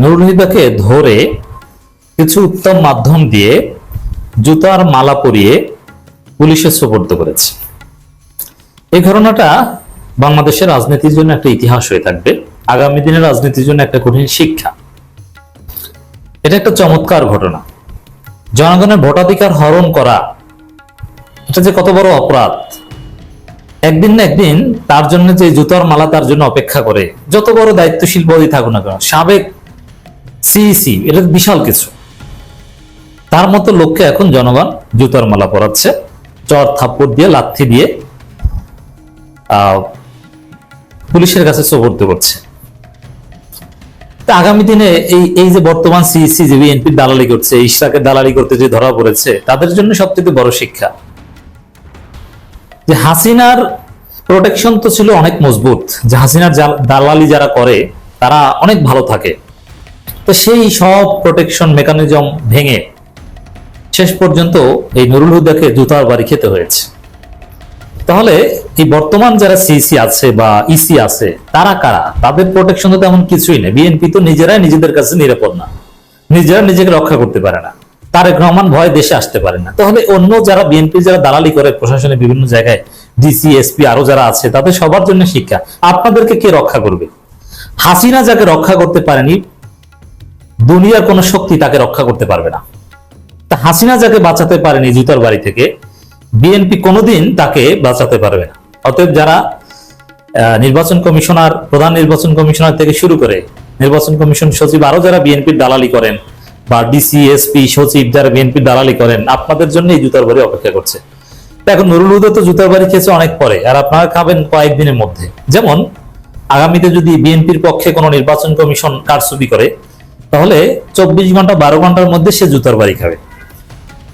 নুরুল হুদাকে ধরে কিছু উত্তম মাধ্যম দিয়ে জুতার মালা পরিয়ে পুলিশে সোপর্দ করেছে। এই ঘটনাটা বাংলাদেশের রাজনীতির জন্য একটা ইতিহাস হয়ে থাকবে। আগামী দিনের রাজনীতির জন্য একটা কঠিন শিক্ষা। এটা একটা চমৎকার ঘটনা। জনগণের ভোটাধিকার হরণ করা, এটা যে কত বড় অপরাধ। একদিন না একদিন তার জন্য যে জুতার মালা তার জন্য অপেক্ষা করে, যত বড় দায়িত্বশীল পদই থাকুক না কেন, সাবেক সিইসি এটা বিশাল কিছু। তার মতো লোককে এখন জনগণ জুতার মালা পরাচ্ছে। চর থাপ্পড় দিয়ে, লাথি দিয়ে পুলিশের কাছে সোপর্দ করছে। আগামী দিনে এই এই যে বর্তমান সিইসি যে বিএনপি দালালি করছে ইশরাকের দালালি করতে যে ধরা পড়েছে, তাদের জন্য সবচেয়ে বড় শিক্ষা। যে হাসিনার প্রোটেকশন তো ছিল অনেক মজবুত। যে হাসিনার দালালি যারা করে, তারা অনেক ভালো থাকে। তো সেই সব প্রোটেকশন মেকানিজম ভেঙে শেষ পর্যন্ত এই নুরুল হুদাকে জুতার বাড়ি খেতে হয়েছে। তাহলে এই বর্তমান যারা সিসি আছে বা ইসি আছে, তারা কারা? তাদের প্রোটেকশন তো তেমন কিছুই নেই। বিএনপি তো নিজেরাই নিজেদের কাছে নিরাপদ না। নিজেরা নিজেকে রক্ষা করতে পারে না। তারেক রহমান ভয় দেশে আসতে পারে না। তাহলে অন্য যারা বিএনপি যারা দালালি করে প্রশাসনের বিভিন্ন জায়গায় ডিসি এসপি আরও যারা আছে, তাদের সবার জন্য শিক্ষা। আপনাদেরকে কে রক্ষা করবে? হাসিনা যাকে রক্ষা করতে পারেনি দুনিয়ার কোন শক্তি তাকে রক্ষা করতে পারবে না। তা হাসিনা যাকে বাঁচাতে পারেনি জুতার বাড়ি থেকে, বিএনপি কোনোদিন তাকে বাঁচাতে পারবে না। অতএব যারা নির্বাচন কমিশনার, প্রধান নির্বাচন কমিশনার থেকে শুরু করে নির্বাচন কমিশন সচিব আরও যারা বিএনপির দালালি করেন বা ডিসি এসপি সচিব যারা বিএনপির দালালি করেন, আপনাদের জন্য এই জুতার বাড়ি অপেক্ষা করছে। এখন নুরুল হুদা তো জুতার বাড়ি খেয়েছে অনেক পরে, আর আপনারা খাবেন কয়েকদিনের মধ্যে। যেমন, আগামীতে যদি বিএনপির পক্ষে কোনো নির্বাচন কমিশন কারচুপি করে তাহলে চব্বিশ ঘণ্টা বারো ঘণ্টার মধ্যে সে জুতার বাড়ি খাবে।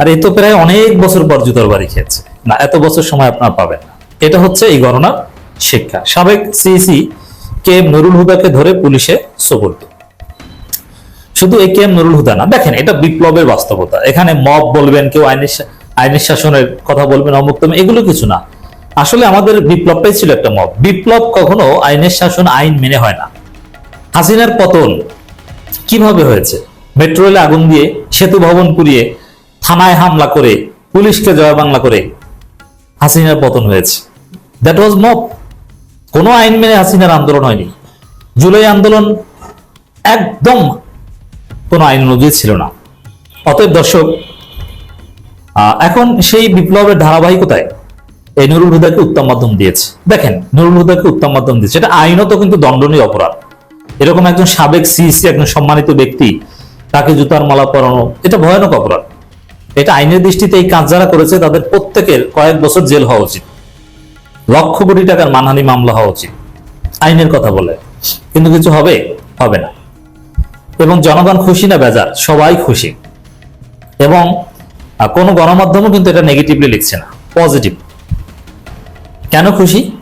আর এ তো প্রায় অনেক বছর পর জুতার বাড়ি খেয়েছে। না এত বছর সময় আপনার পাবেন না। এটা হচ্ছে এই গণনার শিক্ষা। সাবেক সিইসি কে এম নুরুল হুদাকে ধরে পুলিশে সোপর্দ। শুধু এই কে এম নুরুল হুদা না দেখেন এটা বিপ্লবের বাস্তবতা। এখানে মব বলবেন কেউ আইনের আইনের শাসনের কথা বলবেন অমুক তমুক, এগুলো কিছু না। আসলে আমাদের বিপ্লবটাই ছিল একটা মব। বিপ্লব কখনো আইনের শাসন আইন মেনে হয় না। হাসিনার পতন কীভাবে হয়েছে? মেট্রো রেলে আগুন দিয়ে সেতু ভবন পুড়িয়ে থানায় হামলা করে পুলিশকে জয় বাংলা করে হাসিনার পতন হয়েছে। দ্যাট ওয়াজ মব কোনো আইন মেনে হাসিনার আন্দোলন হয়নি। জুলাই আন্দোলন একদম কোনো আইন অনুযায়ী ছিল না। অতএব দর্শক এখন সেই বিপ্লবের ধারাবাহিকতায় এই নুরুল হুদাকে উত্তম মাধ্যম দিয়েছে। দেখেন, নুরুল হুদাকে উত্তম মাধ্যম দিয়েছে। এটা আইনত কিন্তু দণ্ডনীয় অপরাধ। এরকম একজন সাবেক সিইসি একজন সম্মানিত ব্যক্তি, তাকে জুতার মালা পরানো, এটা ভয়ানক অপরাধ। এটা আইনের দৃষ্টিতে এই কাজ যারা করেছে, তাদের প্রত্যেকের কয়েক বছর জেল হওয়া উচিত। লক্ষ কোটি টাকার মানহানি মামলা হওয়া উচিত। আইনের কথা বলে। কিন্তু কিছু হবে হবে না। এবং জনগণ খুশি না বেজার, সবাই খুশি। এবং কোনো গণমাধ্যমও কিন্তু এটা নেগেটিভলি লিখছে না পজিটিভ কেন খুশি?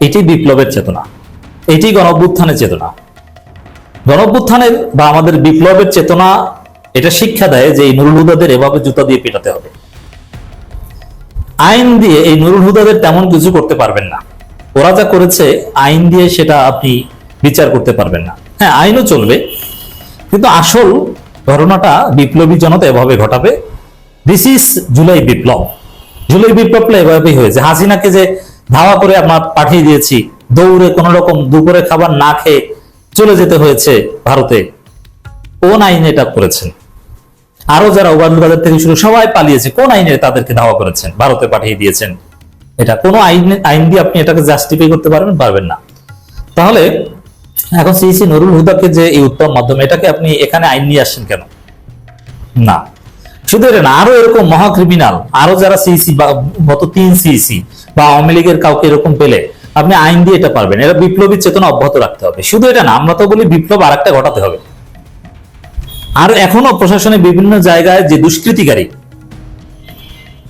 এটি বিপ্লবের চেতনা। এটি গণঅভ্যুত্থানের চেতনা। গণঅভ্যুত্থানের বা আমাদের বিপ্লবের চেতনা এটা শিক্ষা দেয় যে এই নুরুল হুদাদের এভাবে জুতা দিয়ে পেটাতে হবে। আইন দিয়ে এই নুরুল হুদাদের তেমন কিছু করতে পারবেন না। ওরা যা করেছে, আইন দিয়ে সেটা আপনি বিচার করতে পারবেন না। হ্যাঁ আইনও চলবে, কিন্তু আসল ঘটনাটা বিপ্লবী জনতা এভাবে ঘটাবে। দিস ইজ জুলাই বিপ্লব। জুলাই বিপ্লবটা এভাবেই হয়েছে। হাসিনাকে যে ধাওয়া করে আমরা পাঠিয়ে দিয়েছি, দৌড়ে কোন রকম দুপুরে খাবার না খেয়ে চলে যেতে হয়েছে ভারতে। কোন আইনে এটা করেছেন? আরও যারা কাদের থেকে শুরু, সবাই পালিয়েছে, কোন আইনে তাদেরকে ধাওয়া করেছেন? ভারতে পাঠিয়ে দিয়েছেন। এটা কোন আইন আইন দিয়ে আপনি এটাকে জাস্টিফাই করতে পারবেন পারবেন না। তাহলে, এখন সিইসি নুরুল হুদাকে যে এই উত্তম মাধ্যম, এটাকে আপনি এখানে আইন নিয়ে আসছেন কেন? না। শুধু এটা না, আরও এরকম মহা ক্রিমিনাল আরও যারা সিইসি বা, গত তিন সিইসি বা আওয়ামী লীগের কাউকে এরকম পেলে আপনি আইন দিয়ে এটা পারবেন। এটা বিপ্লবী চেতনা অব্যাহত রাখতে হবে। শুধু এটা না, আমরা তো বলি বিপ্লব আর একটা ঘটাতে হবে। আর এখনও প্রশাসনে বিভিন্ন জায়গায় যে দুষ্কৃতিকারী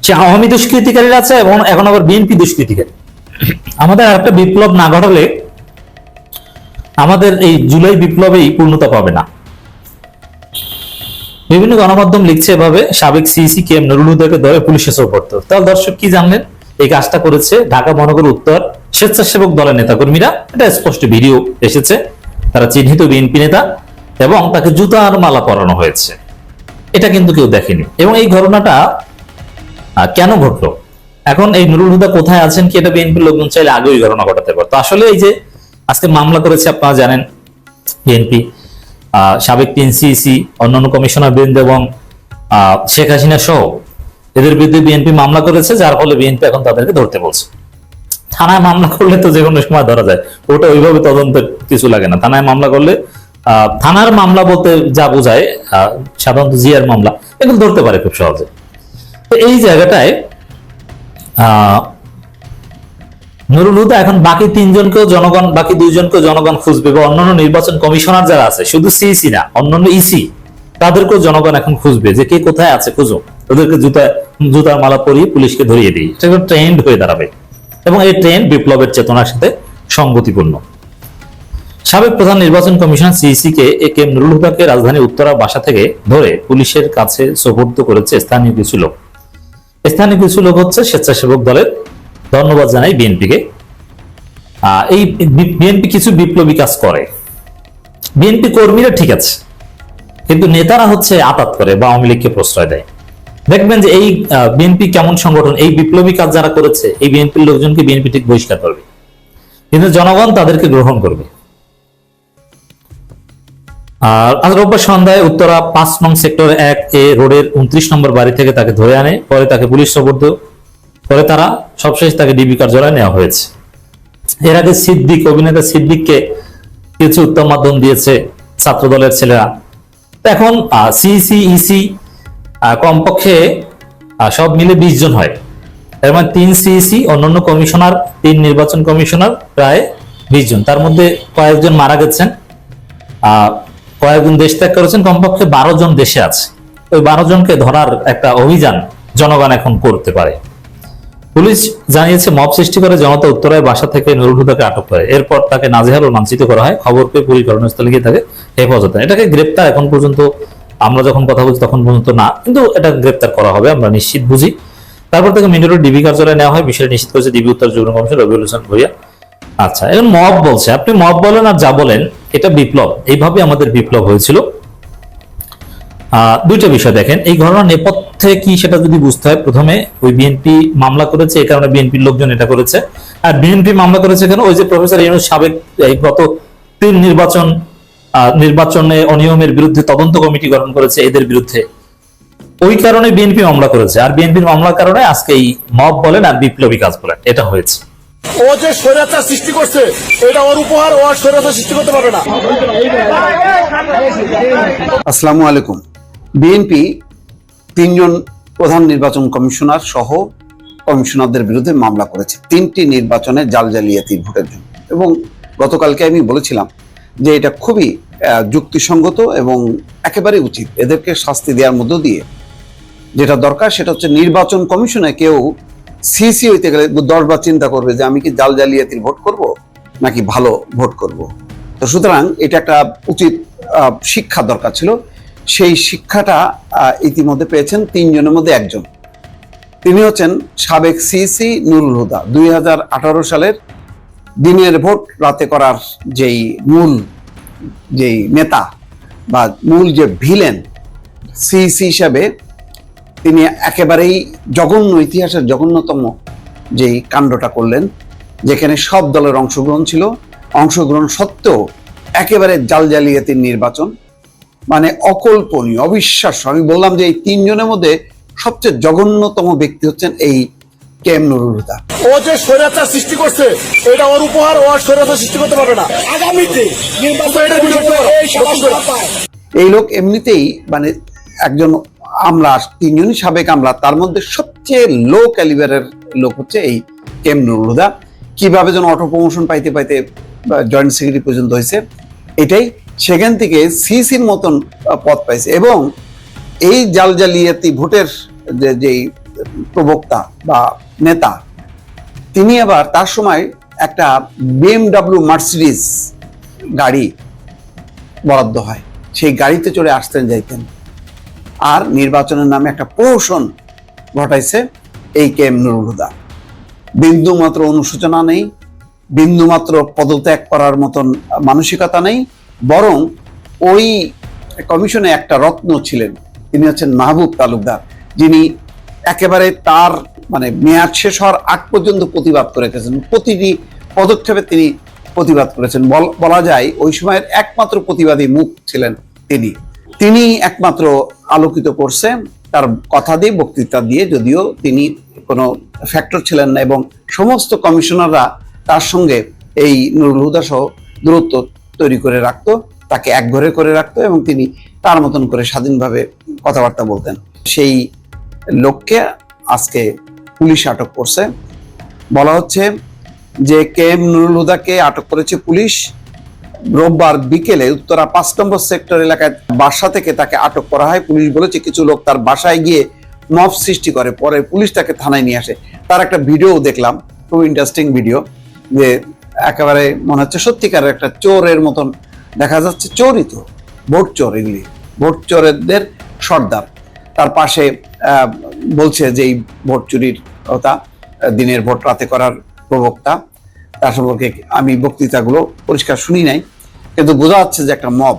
সে আওয়ামী দুষ্কৃতিকারীরা আছে এবং এখন আবার বিএনপি দুষ্কৃতিকারী। আমাদের আর একটা বিপ্লব না ঘটালে আমাদের এই জুলাই বিপ্লবেই পূর্ণতা পাবে না। বিভিন্ন গণমাধ্যম লিখছে এভাবে, সাবেক সিইসি কে এম নুরুল হুদাকে ধরে পুলিশে সোপর্দ। তাহলে দর্শক কি জানলেন? এই কাজটা করেছে ঢাকা মহানগর উত্তর স্বেচ্ছাসেবক দলের নেতাকর্মীরা। এটা স্পষ্ট ভিডিও এসেছে। তারা চিহ্নিত বিএনপি নেতা এবং তাকে জুতা আর মালা পরানো হয়েছে। এটা কিন্তু কেউ দেখেনি। এবং এই ঘটনাটা কেন ঘটলো? এখন এই নুরুল হুদা কোথায় আছেন কি এটা বিএনপির লোকজন চাইলে আগে ওই ঘটনা ঘটাতে পারতো। আসলে এই যে আজকে মামলা করেছে, আপনারা জানেন বিএনপি সাবেক তিন সিসি অন্যান্য কমিশনার বৃন্দ এবং শেখ হাসিনা সহ এদের বিরুদ্ধে বিএনপি মামলা করেছে, যার ফলে বিএনপি এখন তাদেরকে ধরতে বলছে। থানায় মামলা করলে তো যে কোনো সময় ধরা যায়, ওটা ওইভাবে তদন্ত কিছু লাগে না। থানায় মামলা করলে থানার মামলা বলতে যা বোঝায় সাধারণত জিয়ার মামলা, এগুলো ধরতে পারে খুব সহজে। তো এই জায়গাটায় নুরুল হুদা এখন বাকি তিনজনকেও জনগণ, বাকি দুইজনকেও জনগণ খুঁজবে বা অন্যান্য নির্বাচন কমিশনার যারা আছে, শুধু সিইসি না, অন্যান্য ইসি, তাদেরকেও জনগণ এখন খুঁজবে যে কে কোথায় আছে খুঁজো ওদেরকে জুতা, জুতার মালা পরিয়ে পুলিশকে ধরিয়ে দিই। একটা ট্রেন্ড হয়ে দাঁড়াবে। এবং এই ট্রেন্ড বিপ্লবের চেতনার সাথে সঙ্গতিপূর্ণ সাবেক প্রধান নির্বাচন commission CEC K A K Nurul হুদাকে রাজধানী উত্তরা বাসা থেকে ধরে পুলিশের কাছে সোপর্দ করেছে স্থানীয় কিছু লোক। স্থানীয় কিছু লোক হচ্ছে স্বেচ্ছাসেবক দলের ধন্যবাদ জানাই বিএনপিকে। এই বিএনপি কিছু বিপ্লবী কাজ করে। বিএনপি কর্মীরা ঠিক আছে। কিন্তু নেতারা হচ্ছে আপাত করে বা আওয়ামী লীগকে প্রশ্রয় দেয়। দেখবেন যে এই বিএনপি কেমন সংগঠন, এই বিপ্লবী কাজ যারা করেছে, এই বিএনপির লোকজনকে বিএনপি ঠিক বহিষ্কার করবে। কিন্তু জনগণ তাদেরকে গ্রহণ করবে। আর আজ রোববার সন্ধ্যায় উত্তরা পাঁচ নং সেক্টর এক এ রোডের উনত্রিশ নম্বর বাড়ি থেকে তাকে ধরে আনে। পরে তাকে পুলিশ সবর্দ পরে তারা সবশেষ তাকে ডিবি কার্যালয়ে নেওয়া হয়েছে। এর আগে সিদ্দিক, অভিনেতা সিদ্দিককে কিছু উত্তম মাধ্যম দিয়েছে ছাত্র দলের ছেলেরা এখন সিইসি ইসি কমপক্ষে সব মিলে বিশ জন হয়। এর মানে তিন সিইসি অন্যান্য কমিশনার, তিন নির্বাচন কমিশনার প্রায় বিশ জন। তার মধ্যে কয়েকজন মারা গেছেন। কয়েকজন দেশ ত্যাগ করেছেন, কমপক্ষে বারো জন দেশে আছে। ওই বারো জনকে ধরার একটা অভিযান জনগণ এখন করতে পারে। পুলিশ জানিয়েছে, মব সৃষ্টি করে জনতা উত্তরায় বাসা থেকে নুরুল হুদাকে আটক করে। এরপর তাকে নাজেহাল ও লাঞ্ছিত করা হয়। খবর পেয়ে পুলিশ ঘটনাস্থলে গিয়ে তাকে হেফাজতে। এটাকে গ্রেপ্তার এখন পর্যন্ত আমরা যখন কথা বলছি তখন পর্যন্ত না, কিন্তু এটা গ্রেপ্তার করা হবে, আমরা নিশ্চিত বুঝি। তারপর তাকে মিন্টুর ডিবি কার্যালয়ে নেওয়া হয়, বিষয়টি নিশ্চিত করেছে ডিবি উত্তর যুগ্ম কমিশন রবিউল হোসেন ভুইয়া। আচ্ছা এখন মব বলছে, আপনি মব বলেন আর যা বলেন, এটা বিপ্লব এইভাবে আমাদের বিপ্লব হয়েছিল। দুইটা বিষয় দেখেন, এই ঘটনার নেপথ্যে কি সেটা যদি বুঝতে হয়, প্রথমে ওই বিএনপি মামলা করেছে, এই কারণে বিএনপির লোকজন এটা করেছে। আর বিএনপি মামলা করেছে কেন? ওই যে প্রফেসর ইউনুস সাবেক, এই গত তিন নির্বাচন নির্বাচনে অনিয়মের বিরুদ্ধে তদন্ত কমিটি গঠন করেছে এদের বিরুদ্ধে। ওই কারণে বিএনপি মামলা করেছে। আর বিএনপির মামলার কারণে আজকে এই মব বলেন আর বিপ্লবী কাজ বলেন। এটা হয়েছে। ও যে স্বৈরাচার সৃষ্টি করছে এটা ওর উপহার ও আর স্বৈরাচার সৃষ্টি করতে পারবে না। আসসালামু আলাইকুম। বিএনপি তিনজন প্রধান নির্বাচন কমিশনার সহ কমিশনারদের বিরুদ্ধে মামলা করেছে। তিনটি নির্বাচনে জাল জালিয়াতি ভোটের জন্য। এবং গতকালকে আমি বলেছিলাম যে এটা খুবই যুক্তিসঙ্গত এবং একেবারে উচিত। এদেরকে শাস্তি দেওয়ার মধ্য দিয়ে যেটা দরকার সেটা হচ্ছে নির্বাচন কমিশনে কেউ সিসি হইতে গেলে দশবার চিন্তা করবে যে আমি কি জাল জালিয়াতির ভোট করব নাকি ভালো ভোট করব। তো সুতরাং এটা একটা উচিত শিক্ষা দরকার ছিল। সেই শিক্ষাটা ইতিমধ্যে পেয়েছেন তিনজনের মধ্যে একজন। তিনি হচ্ছেন সাবেক সিসি নুরুল হুদা। দুই হাজার আঠারো সালের দিনের ভোট রাতে করার যেই মূল যেই নেতা বা মূল যে ভিলেন সিসি হিসাবে তিনি একেবারেই জঘন্য ইতিহাসের জঘন্যতম যেই কাণ্ডটা করলেন, যেখানে সব দলের অংশগ্রহণ ছিল। অংশগ্রহণ সত্ত্বেও একেবারে জাল জালিয়াতির নির্বাচন মানে অকল্পনীয়, অবিশ্বাস্য। আমি বললাম যে এই তিনজনের মধ্যে সবচেয়ে জঘন্যতম ব্যক্তি হচ্ছেন এই কেম নুরুল হুদা ও যে স্বৈরাচার সৃষ্টি করছে এটা ওর উপহার ও আর স্বৈরাচার সৃষ্টি করতে পারবে না। আগামীতে এই লোক এমনিতেই মানে একজন আমলা তিনজনই সাবেক আমলা তার মধ্যে সবচেয়ে লো ক্যালিবারের লোক হচ্ছে এই কেম নুরুল হুদা কীভাবে যেন অটো প্রমোশন পাইতে পাইতে জয়েন্ট সেক্রেটারি পর্যন্ত হয়েছে এটাই সেখান থেকে সিসির মতন পথ পাইছে। এবং এই জাল জালিয়াতি ভোটের যে যেই প্রবক্তা বা নেতা। তিনি আবার তার সময় একটা বিএমডাব্লিউ মার্সিডিস গাড়ি বরাদ্দ হয়। সেই গাড়িতে চড়ে আসতেন, যাইতেন। আর নির্বাচনের নামে একটা প্রহসন ঘটাইছে এই কে এম নুরুল হুদা। বিন্দু মাত্র অনুশোচনা নেই, বিন্দুমাত্র পদত্যাগ করার মতন মানসিকতা নেই, বরং ওই কমিশনে একটা রত্ন ছিলেন। তিনি হচ্ছেন মাহবুব তালুকদার, যিনি একেবারে তার মানে মেয়াদ শেষ হওয়ার আগ পর্যন্ত প্রতিবাদ করে গেছেন প্রতিটি পদক্ষেপে তিনি প্রতিবাদ করেছেন। বল- যায় ওই সময়ের একমাত্র প্রতিবাদী মুখ ছিলেন তিনি। তিনি একমাত্র আলোকিত করছে তার কথা দিয়ে, বক্তৃতা দিয়ে, যদিও তিনি কোনো ফ্যাক্টর ছিলেন না এবং সমস্ত কমিশনাররা তার সঙ্গে এই নুরুল হুদা সহ দূরত্ব তৈরি করে রাখতো, তাকে একঘরে করে রাখতো এবং তিনি তার মতন করে স্বাধীনভাবে কথাবার্তা বলতেন। সেই লোককে আজকে পুলিশ আটক করছে। বলা হচ্ছে যে কে এম নুরুল হুদাকে আটক করেছে পুলিশ। রোববার বিকেলে উত্তরা পাঁচ নম্বর সেক্টর এলাকায় বাসা থেকে তাকে আটক করা হয়। পুলিশ বলেছে কিছু লোক তার বাসায় গিয়ে মব সৃষ্টি করে, পরে পুলিশ তাকে থানায় নিয়ে আসে। তার একটা ভিডিও দেখলাম, খুব ইন্টারেস্টিং ভিডিও যে একেবারে মনে হচ্ছে সত্যিকারের একটা চোরের মতন দেখা যাচ্ছে। চোরই তো, ভোট চোর এগুলি, ভোট চোরেদের সর্দার। তার পাশে বলছে যে এই ভোট চুরির কথা দিনের ভোট রাতে করার প্রবক্তা। তার সম্পর্কে আমি বক্তৃতাগুলো পরিষ্কার শুনি নাই, কিন্তু বোঝা যাচ্ছে যে একটা মব।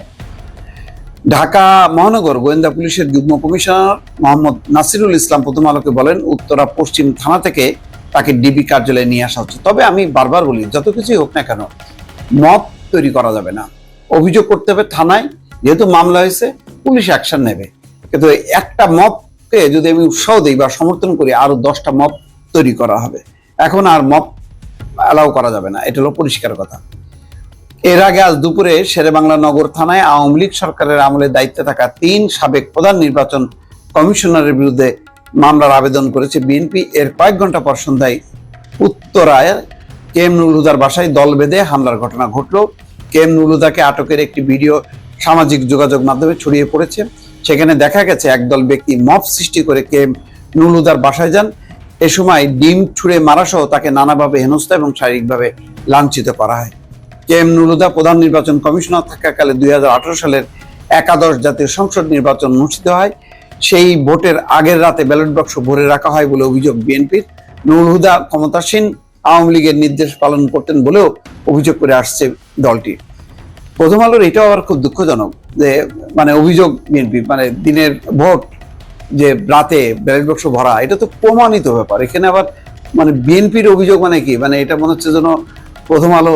ঢাকা মহানগর গোয়েন্দা পুলিশের যুগ্ম কমিশনার মোহাম্মদ নাসিরুল ইসলাম প্রথম আলোকে বলেন, উত্তরা পশ্চিম থানা থেকে তাকে ডিবি কার্যালয়ে নিয়ে আসা হচ্ছে। তবে আমি বারবার বলি, যত কিছুই হোক না কেন, মব তৈরি করা যাবে না। অভিযোগ করতে হবে থানায়, যেহেতু মামলা হয়েছে, পুলিশ অ্যাকশন নেবে। কিন্তু একটা একটা মবকে যদি আমি উৎসাহ দিই বা সমর্থন করি, আরও দশটা মপ তৈরি করা হবে। এখন আর মপ অ্যালাউ করা যাবে না, এটা হলো পরিষ্কার কথা। এর আগে আজ দুপুরে শেরেবাংলা নগর থানায় আওয়ামী লীগ সরকারের আমলে দায়িত্বে থাকা তিন সাবেক প্রধান নির্বাচন কমিশনারের বিরুদ্ধে মামলার আবেদন করেছে বিএনপি। এর কয়েক ঘণ্টা পর সন্ধ্যায় উত্তরায় কে এম নুরুল হুদার বাসায় দল বেঁধে হামলার ঘটনা ঘটলো। কে এম নুরুল হুদাকে আটকের একটি ভিডিও সামাজিক যোগাযোগ মাধ্যমে ছড়িয়ে পড়েছে। সেখানে দেখা গেছে একদল ব্যক্তি মব সৃষ্টি করে কে হুদার বাসায় যান। এ সময় ডিম ছুঁড়ে মারাসহ তাকে নানাভাবে হেনস্থা এবং শারীরিকভাবে লাঞ্ছিত করা হয়। কে এম নুরুদা প্রধান নির্বাচন কমিশনার থাকাকালে দুই হাজার আঠারো সালের একাদশ জাতীয় সংসদ নির্বাচন অনুষ্ঠিত হয়। সেই ভোটের আগের রাতে ব্যালট বাক্স ভরে রাখা হয় বলে অভিযোগ বিএনপির। নুরুল ক্ষমতাসীন, আওয়ামী লীগের নির্দেশ পালন করতেন বলেও অভিযোগ করে আসছে দলটি। প্রথম আলোর এটাও আবার খুব দুঃখজনক যে মানে অভিযোগ বিএনপি মানে দিনের ভোট যে রাতে ব্যালট বাক্স ভরা, এটা তো প্রমাণিত ব্যাপার। এখানে আবার মানে বিএনপির অভিযোগ মানে কি? মানে এটা মনে হচ্ছে যেন প্রথম আলো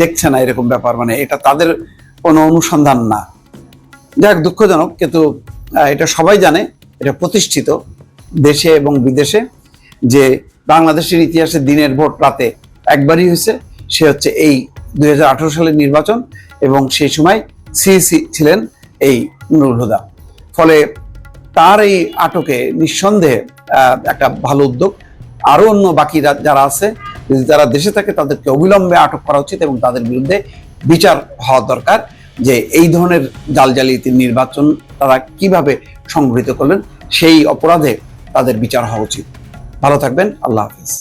দেখছে না এরকম ব্যাপার। মানে এটা তাদের কোনো অনুসন্ধান না। যাক, দুঃখজনক, কিন্তু এটা সবাই জানে, এটা প্রতিষ্ঠিত দেশে এবং বিদেশে যে বাংলাদেশের ইতিহাসে দিনের ভোট রাতে একবারই হয়েছে, সে হচ্ছে এই দুই হাজার আঠারো সালের নির্বাচন এবং সেই সময় সিইসি ছিলেন এই নুরুল হুদা। ফলে তার এই আটকে নিঃসন্দেহে একটা ভালো উদ্যোগ। আরও অন্য বাকি যারা আছে, যদি তারা দেশে থাকে, তাদেরকে অবিলম্বে আটক করা উচিত এবং তাদের বিরুদ্ধে বিচার হওয়া দরকার যে এই ধরনের জাল জালিয়াতির নির্বাচন তারা কীভাবে সংগঠিত করলেন, সেই অপরাধে তাদের বিচার হওয়া উচিত। ভালো থাকবেন, আল্লাহ হাফিজ।